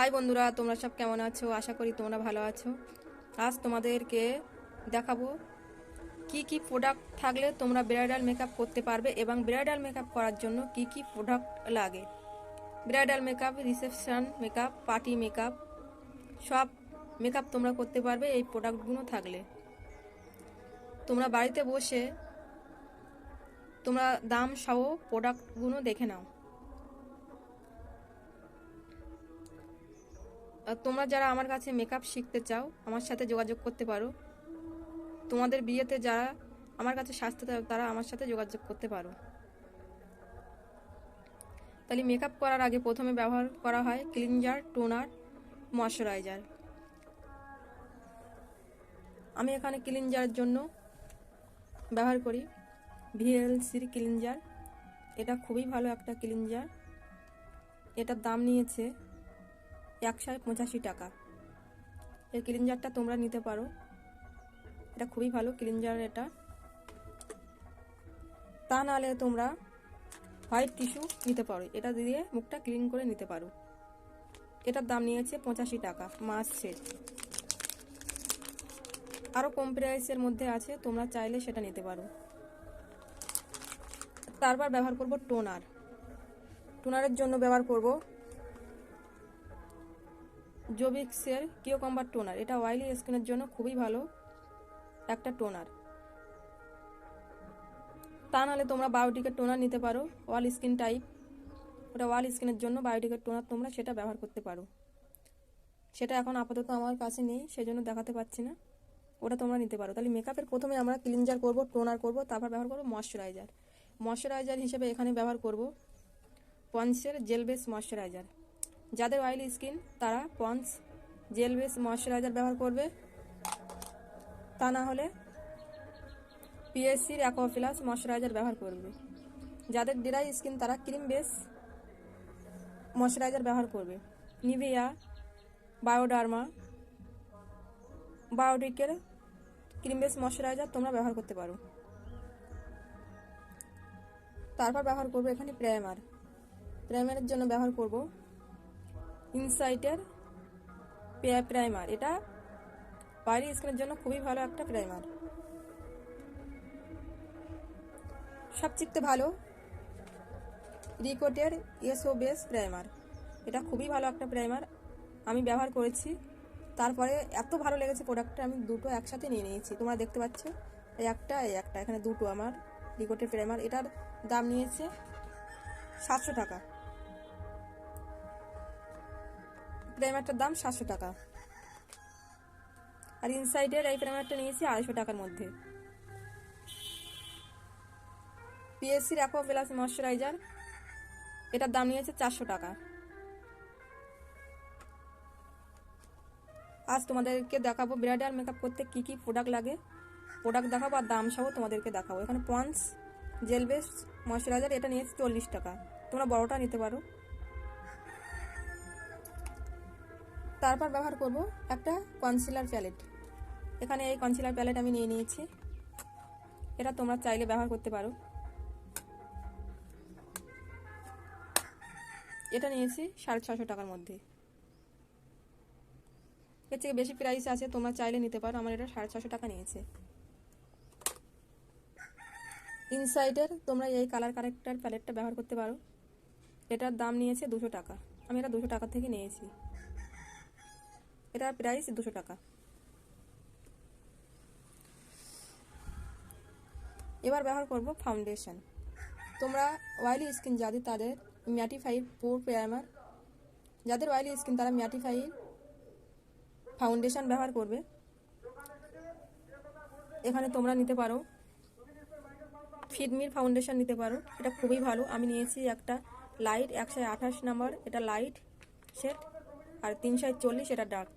High বন্ধুরা, তোমরা সব কেমন আছো? আশা করি তোমরা ভালো আছো। আজ তোমাদেরকে দেখাবো কি কি প্রোডাক্ট থাকলে তোমরা ব্রাইডাল মেকআপ করতে পারবে এবং ব্রাইডাল মেকআপ করার জন্য কি কি প্রোডাক্ট লাগে। Bridal makeup reception makeup party makeup সব মেকআপ তোমরা করতে পারবে এই প্রোডাক্টগুলো থাকলে। তোমরা বাড়িতে বসে তোমরা দাম সহ প্রোডাক্টগুলো দেখে নাও। তোমরা যারা আমার কাছে মেকআপ শিখতে চাও, আমার সাথে যোগাযোগ করতে পারো। তোমাদের বিয়েতে যারা আমার কাছে সাজতে চাও তারা আমার সাথে যোগাযোগ করতে পারো। তাহলে মেকআপ করার আগে প্রথমে ব্যবহার করা হয় ক্লিনজার টোনার ময়শ্চারাইজার আমি এখানে ক্লিনজারের জন্য ব্যবহার করি। ভিএলসির ক্লিনজার এটা খুবই ভালো একটা ক্লিনজার এটার দাম নিয়েছে একশো পঁচাশি টাকা। এই ক্লিনজারটা তোমরা নিতে পারো। এটা খুবই ভালো ক্লিনজার এটা। তা নাহলে তোমরা হোয়াইট টিস্যু নিতে পারো। এটা দিয়ে মুখটা ক্লিন করে নিতে পারো। এটার দাম নিয়েছে পঁচাশি টাকা মাছ সেট আরও কম প্রাইসের মধ্যে আছে, তোমরা চাইলে সেটা নিতে পারো। তারপর ব্যবহার করব টোনার। টোনারের জন্য ব্যবহার করব জোবিক্সের কিওকাম্বার টোনার এটা অয়েলি স্কিনের জন্য খুবই ভালো একটা টোনার তা নাহলে তোমরা বায়োটিকের টোনার নিতে পারো ওয়াল স্কিন টাইপ ওটা ওয়াল স্কিনের জন্য বায়োটিকের টোনার তোমরা সেটা ব্যবহার করতে পারো। সেটা এখন আপাতত আমার কাছে নেই, সেজন্য দেখাতে পাচ্ছি না। ওটা তোমরা নিতে পারো। তাহলে মেকআপের প্রথমে আমরা ক্লিনজার করব টোনার করব, তারপর ব্যবহার করব ময়শ্চারাইজার ময়শ্চারাইজার হিসেবে এখানে ব্যবহার করব। পঞ্চের জেল বেস ময়শ্চারাইজার যাদের অয়েলি স্কিন তারা পন্স জেল বেস ময়শ্চারাইজার ব্যবহার করবে। তা না হলে পিএসসির অ্যাকোয়াফিলাস ময়শ্চারাইজার ব্যবহার করবে। যাদের ড্রাই স্কিন তারা ক্রিম বেস ময়শ্চারাইজার ব্যবহার করবে। নিভিয়া বায়োডার্মা বায়োটিকের ক্রিম বেস ময়শ্চারাইজার তোমরা ব্যবহার করতে পারো। তারপর ব্যবহার করব এখানে প্রাইমার প্রাইমারের জন্য ব্যবহার করব ইনসাইটের প্রাইমার। এটা বাইরে স্কিনের জন্য খুবই ভালো একটা প্রাইমার। সবচেয়ে ভালো রিকোটের এসও বেস প্রাইমার। এটা খুবই ভালো একটা প্রাইমার। আমি ব্যবহার করেছি। তারপরে এত ভালো লেগেছে প্রোডাক্টটা, আমি দুটো একসাথে নিয়ে নিয়েছি। তোমরা দেখতে পাচ্ছ, এই একটা এই একটা। এখানে দুটো আমার রিকোটের প্রাইমার। এটার দাম নিয়েছে সাতশো টাকা। প্রাইমারটার দাম সাতশো টাকা। আর ইনসাইডের এই প্রাইমারটা নিয়েছি আড়াইশো টাকার মধ্যে। পিএসসির অ্যাকোয়া প্লাস ময়শ্চারাইজার এটার দাম নিয়েছে চারশো টাকা। আজ তোমাদেরকে দেখাবো ব্রাইডাল মেকআপ করতে কী কী প্রোডাক্ট লাগে। প্রোডাক্ট দেখাবো আর দাম সহ তোমাদেরকে দেখাবো। এখানে পন্স জেল বেস ময়শ্চারাইজার এটা নিয়েছে চল্লিশ টাকা। তোমরা বড়টা নিতে পারো। তারপর ব্যবহার করব একটা কনসিলার প্যালেট এখানে এই কনসিলার প্যালেট আমি নিয়ে নিয়েছি। এটা তোমরা চাইলে ব্যবহার করতে পারো। এটা নিয়েছি সাড়ে ছশো টাকার মধ্যে। এর থেকে বেশি প্রাইস আছে, তোমরা চাইলে নিতে পারো। আমার এটা সাড়ে ছশো টাকা নিয়েছে। ইনসাইডের তোমরা এই কালার কারেক্টার প্যালেটটা ব্যবহার করতে পারো। এটার দাম নিয়েছে দুশো টাকা। আমি এটা দুশো টাকা থেকে নিয়েছি। এটার প্রাইস দুশো টাকা। এবার ব্যবহার করব ফাউন্ডেশন তোমরা অয়েলি স্কিন যাদের, তাদের ম্যাটিফাই পোর প্রাইমার যাদের অয়েলি স্কিন তারা ম্যাটিফাই ফাউন্ডেশন ব্যবহার করবে। এখানে তোমরা নিতে পারো। ফিডমির ফাউন্ডেশন নিতে পারো। এটা খুবই ভালো। আমি নিয়েছি একটা লাইট একশো আঠাশ নাম্বার এটা লাইট সেট আর তিনশো চল্লিশ, এটা ডার্ক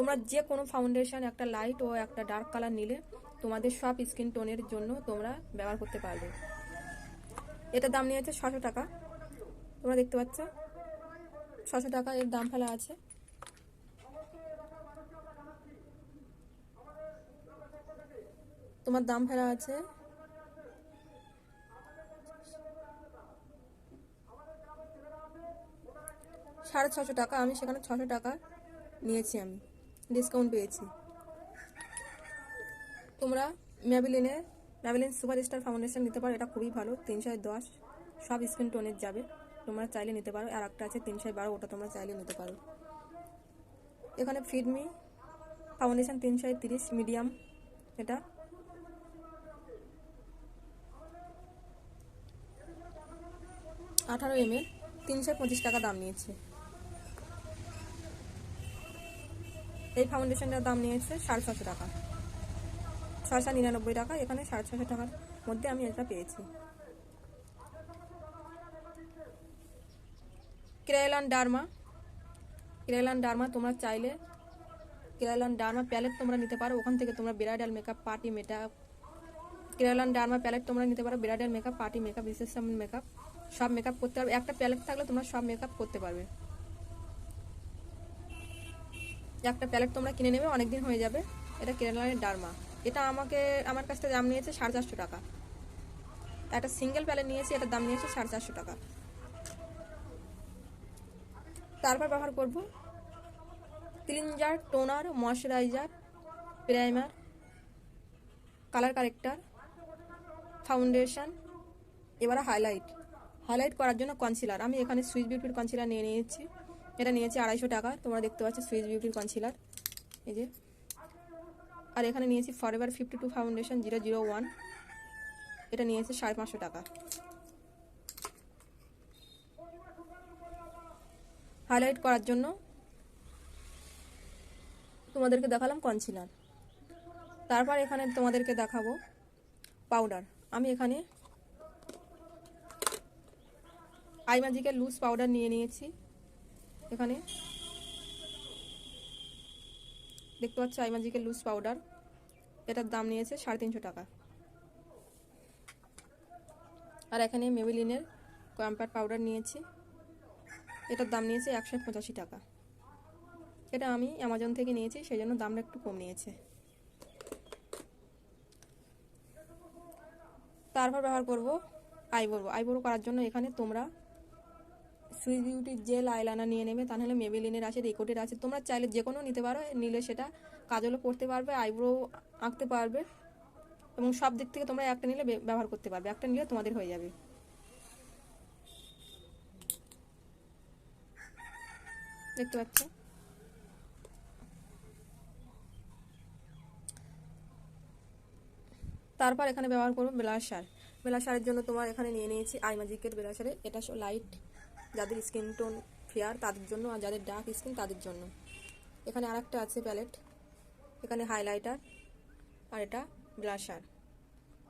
তোমরা যে কোনো ফাউন্ডেশন একটা লাইট ও একটা ডার্ক কালার নিলে তোমাদের সব স্কিন টোনের জন্য তোমরা ব্যবহার করতে পারবে। এটার দাম নিয়েছে ছশো টাকা। তোমরা দেখতে পাচ্ছ? ছশো টাকা এর দাম ফেলা আছে। তোমার দাম ফেলা আছে সাড়ে ছশো টাকা। আমি সেখানে ছশো টাকা নিয়েছি আমি। ডিসকাউন্ট পেয়েছি। তোমরা ম্যাবিলিনের ম্যাবিলিন সুপার স্টার ফাউন্ডেশন নিতে পারো, এটা খুবই ভালো। তিনশো দশ, সব স্কিন টোনের যাবে। তোমরা চাইলে নিতে পারো। আর একটা আছে তিনশো বারো, ওটা তোমরা চাইলে নিতে পারো। এখানে ফিডমি ফাউন্ডেশন তিনশো তিরিশ মিডিয়াম এটা। আঠারো এম এল তিনশো পঁচিশ টাকা দাম নিয়েছে। এই ফাউন্ডেশনটার দাম নিয়েছে সাড়ে ছশো টাকা। ছশো নিরানব্বই টাকা, এখানে সাড়ে ছশো টাকার মধ্যে আমি এটা পেয়েছি। কেরালান ডার্মা। কেরালান ডার্মা তোমরা চাইলে, কেরালান ডার্মা প্যালেট তোমরা নিতে পারো। ওখান থেকে তোমরা bridal makeup, party makeup, Kryolan derma palette তোমরা নিতে পারো। Bridal makeup, party makeup, reception makeup, সব মেকআপ করতে পারবে। একটা প্যালেট থাকলে তোমরা সব মেকআপ করতে পারবে। একটা প্যালেট তোমরা কিনে নেবে, অনেকদিন হয়ে যাবে। এটা কেরালানের ডার্মা। এটা আমাকে, আমার কাছ থেকে দাম নিয়েছে সাড়ে চারশো টাকা। একটা সিঙ্গেল প্যালেট নিয়েছি, এটার দাম নিয়েছে সাড়ে চারশো টাকা। তারপর ব্যবহার করব cleanser, toner, moisturiser, primer, colour corrector, foundation, এবারে হাইলাইট। হাইলাইট করার জন্য কনসিলার আমি এখানে সুইচ বিউটির কনসিলার নিয়ে নিয়েছি। এটা নিয়েছি আড়াইশো টাকা। তোমরা দেখতে পাচ্ছ সুইচ বিউটির কনসিলার এই যে। আর এখানে নিয়েছি Forever fifty two foundation zero zero one এটা নিয়েছে সাড়ে পাঁচশো টাকা। হাইলাইট করার জন্য তোমাদেরকে দেখালাম কনসিলার তারপর এখানে তোমাদেরকে দেখাবো পাউডার আমি এখানে আইমাজিকের লুজ পাউডার নিয়ে নিয়েছি। এখানে। দেখতে পাচ্ছ আইমাজিকের লুজ পাউডার এটার দাম নিয়েছে সাড়ে তিনশো টাকা। আর এখানে মেবিলিনের কম্প্যাক্ট পাউডার নিয়েছি। এটার দাম নিয়েছে একশো পঁচাশি টাকা। এটা আমি অ্যামাজন থেকে নিয়েছি সেই জন্য দামটা একটু কম নিয়েছে। তারপর ব্যবহার করব আইব্রো আইব্রো করার জন্য এখানে তোমরা সুইস বিউটির জেল আইলাইনার নিয়ে নেবে, তা মেবেলিনের আছে রেকর্ডের আছে তোমরা চাইলে যে কোনো নিতে পারো, নিলে সেটা কাজলও করতে পারবে আইব্রো আঁকতে পারবে এবং সব দিক থেকে তোমরা একটা নিলে ব্যবহার করতে পারবে, একটা নিলে তোমাদের হয়ে যাবে। দেখতে পাচ্ছ? তারপর এখানে ব্যবহার করব ব্লাশার ব্লাশারের জন্য তোমার এখানে নিয়ে নিয়েছি আইমাজিকের ব্লাশারে এটা লাইট। যাদের স্কিন টোন ফেয়ার তাদের জন্য আর যাদের ডার্ক স্কিন তাদের জন্য। এখানে আরেকটা আছে প্যালেট এখানে হাইলাইটার আর এটা ব্লাশার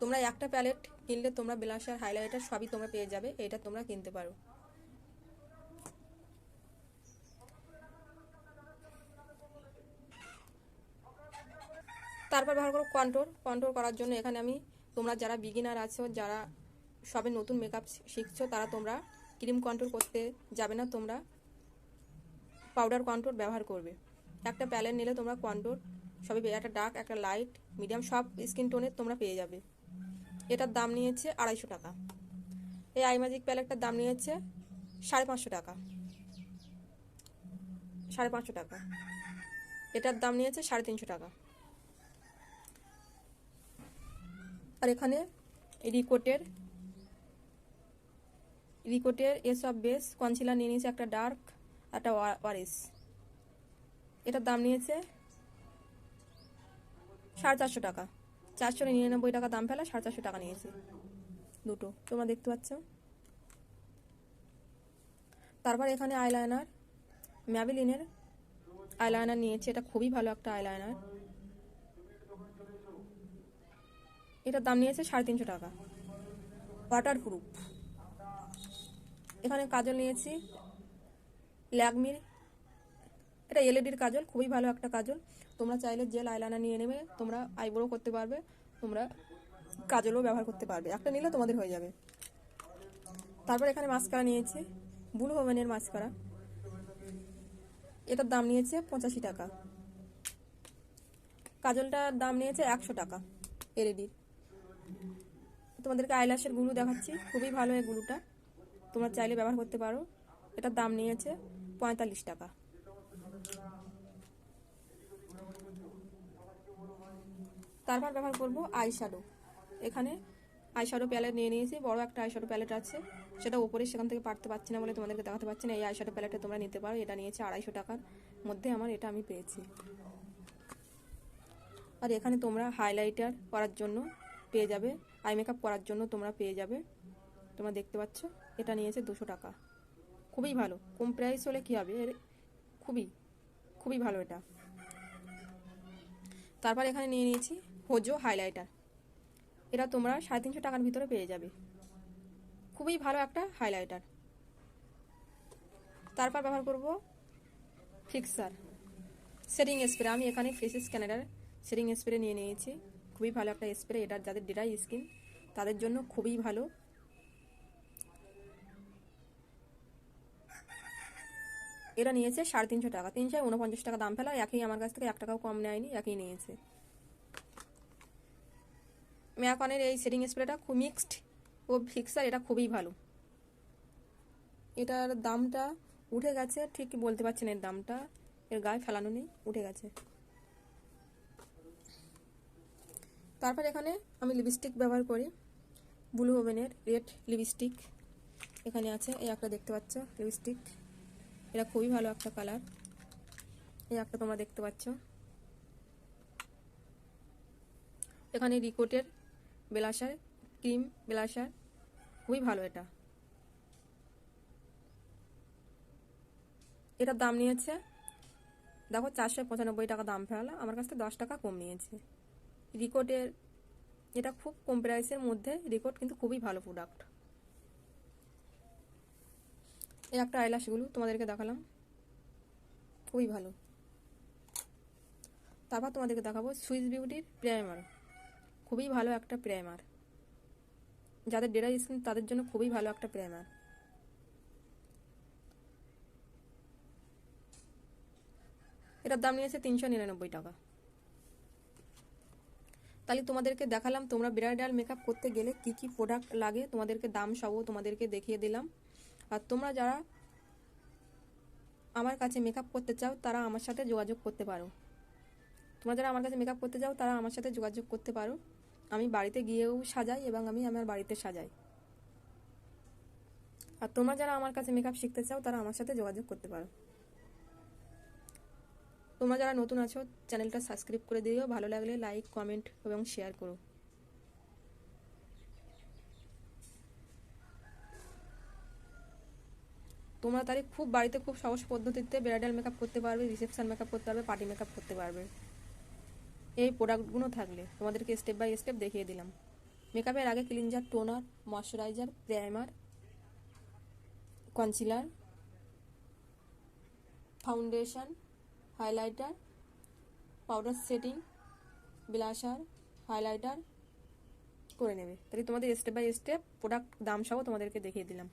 তোমরা একটা প্যালেট কিনলে তোমরা ব্লাশার হাইলাইটার সবই তোমরা পেয়ে যাবে, এটা তোমরা কিনতে পারো। তারপর ব্যবহার করো কন্ট্রোল কন্ট্রোল করার জন্য এখানে আমি তোমরা যারা বিগিনার আছো, যারা সবে নতুন মেকআপ শিখছো, তারা তোমরা ক্রিম কন্ট্রোল করতে যাবে না, তোমরা পাউডার কন্ট্রোল ব্যবহার করবে। একটা প্যালেট নিলে তোমরা কন্ট্রোল, সবই একটা ডার্ক, একটা লাইট, মিডিয়াম, সব স্কিন টোনের তোমরা পেয়ে যাবে। এটার দাম নিয়েছে আড়াইশো টাকা। এই আইম্যাজিক প্যালেটটার দাম নিয়েছে সাড়ে পাঁচশো টাকা। সাড়ে পাঁচশো টাকা। এটার দাম নিয়েছে সাড়ে তিনশো টাকা। আর এখানে রিকোটের রিকোটের এসব বেস, কনসিলার নিয়ে নিয়েছে একটা ডার্ক, একটা ওয়ারেস এটার দাম নিয়েছে সাড়ে চারশো টাকা। চারশো নিরানব্বই টাকা দাম ফেলা, সাড়ে চারশো টাকা নিয়েছে। দুটো। তোমরা দেখতে পাচ্ছ? তারপর এখানে আইলাইনার। ম্যাবিলিনের আইলাইনার নিয়েছে। এটা খুবই ভালো একটা আইলাইনার। এটার দাম নিয়েছে সাড়ে তিনশো টাকা। ওয়াটার প্রুফ এখানে কাজল নিয়েছি। ল্যাকমির, এটা এলইডির কাজল, খুবই ভালো একটা কাজল। তোমরা চাইলে জেল আইলাইনার নিয়ে নেবে, তোমরা আইব্রো করতে পারবে, তোমরা কাজলও ব্যবহার করতে পারবে। একটা নিলে তোমাদের হয়ে যাবে। তারপর এখানে মাস্কারা নিয়েছি ব্লু ওভেনের মাস্কারা এটার দাম নিয়েছে পঁচাশি টাকা। কাজলটার দাম নিয়েছে একশো টাকা এলইডির তোমাদেরকে আইল্যাশেরগুলো দেখাচ্ছি, খুবই ভালো এই গুলোটা তোমরা চাইলে ব্যবহার করতে পারো। এটার দাম নিয়েছে পঁয়তাল্লিশ টাকা। তারপর ব্যবহার করব আই শ্যাডো এখানে আই শ্যাডো প্যালেট নিয়ে নিয়েছি, বড় একটা আই শ্যাডো প্যালেট আছে। সেটা উপরে সেখান থেকে পারতে পারছি না বলে তোমাদেরকে দেখাতে পারছি না। এই আই শ্যাডো প্যালেটটা তোমরা নিতে পারো। এটা নিয়েছে আড়াইশো টাকার মধ্যে আমার, এটা আমি পেয়েছি। আর এখানে তোমরা হাইলাইটার করার জন্য পেয়ে যাবে। আই মেকআপ করার জন্য তোমরা পেয়ে যাবে। তোমরা দেখতে পাচ্ছ, এটা নিয়েছে দুশো টাকা। খুবই ভালো। কম প্রাইস হলে কী হবে? এর খুবই খুবই ভালো এটা। তারপর এখানে নিয়ে নিয়েছি হোজো হাইলাইটার এটা তোমরা সাড়ে তিনশো টাকার ভিতরে পেয়ে যাবে। খুবই ভালো একটা হাইলাইটার তারপর ব্যবহার করব ফিক্সার সেটিং স্প্রে আমি এখানে ফেসেস ক্যানাডার সেটিং স্প্রে নিয়ে নিয়েছি। খুবই ভালো একটা স্প্রে এটা যাদের ড্রাই স্কিন তাদের জন্য খুবই ভালো। এটা নিয়েছে সাড়ে তিনশো টাকা। তিনশো উনপঞ্চাশ টাকা দাম ফেলা একই আমার কাছ থেকে এক টাকাও কম নেয়নি, একই নিয়েছে। ম্যাকনের এই সেটিং স্প্রেটা খুব মিক্সড ও ফিক্সার এটা খুবই ভালো। এটার দামটা উঠে গেছে, ঠিক বলতে পারছেন এর দামটা, এর গায়ে ফেলানো নেই, উঠে গেছে। তারপর এখানে আমি লিপস্টিক ব্যবহার করি ব্লু ওভেনের রেড লিপস্টিক এখানে আছে, এই একটা দেখতে পাচ্ছ লিপস্টিক এটা খুবই ভালো একটা কালার। এই একটা তোমরা দেখতে পাচ্ছ। এখানে রিকোটের বেলাসার ক্রিম বেলাসার, খুবই ভালো এটা। এটার দাম নিয়েছে, দেখো চারশো পঁচানব্বই টাকা দাম ফেলা আমার কাছ থেকে দশ টাকা কম নিয়েছে। রিকোটের, এটা খুব কম প্রাইসের মধ্যে রিকোট কিন্তু খুবই ভালো প্রোডাক্ট এই একটা আইলাসগুলো তোমাদেরকে দেখালাম। খুবই ভালো। তারপর তোমাদেরকে দেখাবো সুইস বিউটির প্রাইমার খুবই ভালো একটা প্রাইমার যাদের ডেরা স্কিন তাদের জন্য খুবই ভালো একটা প্রাইমার এটার দাম নিয়েছে তিনশো নিরানব্বই টাকা। তাহলে তোমাদেরকে দেখালাম তোমরা ব্রাইডাল মেকআপ করতে গেলে কি কি প্রোডাক্ট লাগে, তোমাদেরকে দাম সবও তোমাদেরকে দেখিয়ে দিলাম। আর তোমরা যারা আমার কাছে মেকআপ করতে চাও, তারা আমার সাথে যোগাযোগ করতে পারো। তোমরা যারা আমার কাছে মেকআপ করতে চাও, তারা আমার সাথে যোগাযোগ করতে পারো। আমি বাড়িতে গিয়েও সাজাই এবং আমি আমার বাড়িতে সাজাই। আর তোমরা যারা আমার কাছে মেকআপ শিখতে চাও, তারা আমার সাথে যোগাযোগ করতে পারো। তোমরা যারা নতুন আছো চ্যানেলটা সাবস্ক্রাইব করে দিও। ভালো লাগলে লাইক কমেন্ট এবং শেয়ার করো। তোমরা তাহলে খুব বাড়িতে খুব সহজ পদ্ধতিতে ব্রাইডাল মেকআপ করতে পারবে রিসেপশন মেকআপ করতে পারবে পার্টি মেকআপ করতে পারবে। এই প্রোডাক্টগুলো থাকলে তোমাদেরকে স্টেপ বাই স্টেপ দেখিয়ে দিলাম। মেকআপের আগে cleanser toner moisturiser primer concealer foundation highlighter powder setting blusher highlighter করে নেবে। তাহলে তোমাদের স্টেপ বাই স্টেপ প্রোডাক্ট দাম সহ তোমাদেরকে দেখিয়ে দিলাম।